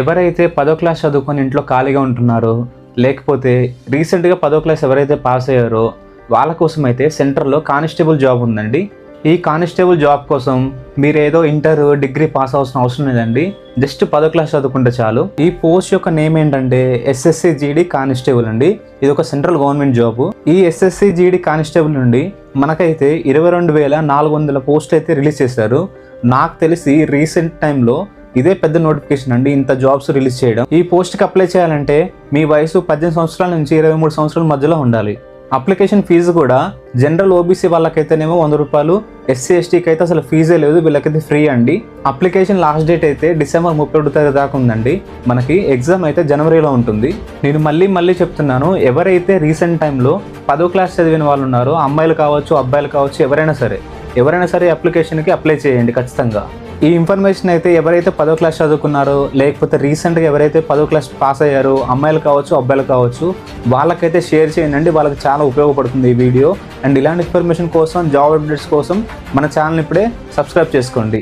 ఎవరైతే పదో క్లాస్ చదువుకొని ఇంట్లో ఖాళీగా ఉంటున్నారో లేకపోతే రీసెంట్గా పదో క్లాస్ ఎవరైతే పాస్ అయ్యారో వాళ్ళ కోసం అయితే సెంటర్లో కానిస్టేబుల్ జాబ్ ఉందండి. ఈ కానిస్టేబుల్ జాబ్ కోసం మీరు ఏదో ఇంటర్ డిగ్రీ పాస్ అవ్వాల్సిన అవసరం లేదండి. జస్ట్ పదో క్లాస్ చదువుకుంటే చాలు. ఈ పోస్ట్ యొక్క నేమ్ ఏంటంటే ఎస్ఎస్సి జీడీ కానిస్టేబుల్ అండి. ఇది ఒక సెంట్రల్ గవర్నమెంట్ జాబ్ ఈ ఎస్ఎస్సి జీడీ కానిస్టేబుల్ నుండి మనకైతే ఇరవై రెండు వేల నాలుగు వందల పోస్ట్ అయితే రిలీజ్ చేశారు. నాకు తెలిసి రీసెంట్ టైంలో ఇదే పెద్ద నోటిఫికేషన్ అండి. ఇంత జాబ్స్ రిలీజ్ చేయడం. ఈ పోస్ట్కి అప్లై చేయాలంటే మీ వయసు పద్దెనిమిది సంవత్సరాల నుంచి ఇరవై మూడు సంవత్సరాల మధ్యలో ఉండాలి. అప్లికేషన్ ఫీజు కూడా జనరల్ ఓబీసీ వాళ్ళకైతేనేమో వంద రూపాయలు ఎస్సీ ఎస్టీకి అయితే అసలు ఫీజే లేదు. వీళ్ళకైతే ఫ్రీ అండి. అప్లికేషన్ లాస్ట్ డేట్ అయితే డిసెంబర్ ముప్పై ఒకటో తారీఖు దాకా ఉందండి. మనకి ఎగ్జామ్ అయితే జనవరిలో ఉంటుంది. నేను మళ్ళీ మళ్ళీ చెప్తున్నాను ఎవరైతే రీసెంట్ టైంలో పదో క్లాస్ చదివిన వాళ్ళు ఉన్నారో అమ్మాయిలు కావచ్చు అబ్బాయిలు కావచ్చు ఎవరైనా సరే ఎవరైనా సరే అప్లికేషన్కి అప్లై చేయండి ఖచ్చితంగా. ఈ ఇన్ఫర్మేషన్ అయితే ఎవరైతే పదో క్లాస్ చదువుకున్నారో లేకపోతే రీసెంట్గా ఎవరైతే పదో క్లాస్ పాస్ అయ్యారో అమ్మాయిలు కావచ్చు అబ్బాయిలు కావచ్చు వాళ్ళకైతే షేర్ చేయండి. వాళ్ళకి చాలా ఉపయోగపడుతుంది ఈ వీడియో అండ్ ఇలాంటి ఇన్ఫర్మేషన్ కోసం జాబ్ అప్డేట్స్ కోసం మన ఛానల్ ఇప్పుడే సబ్స్క్రైబ్ చేసుకోండి.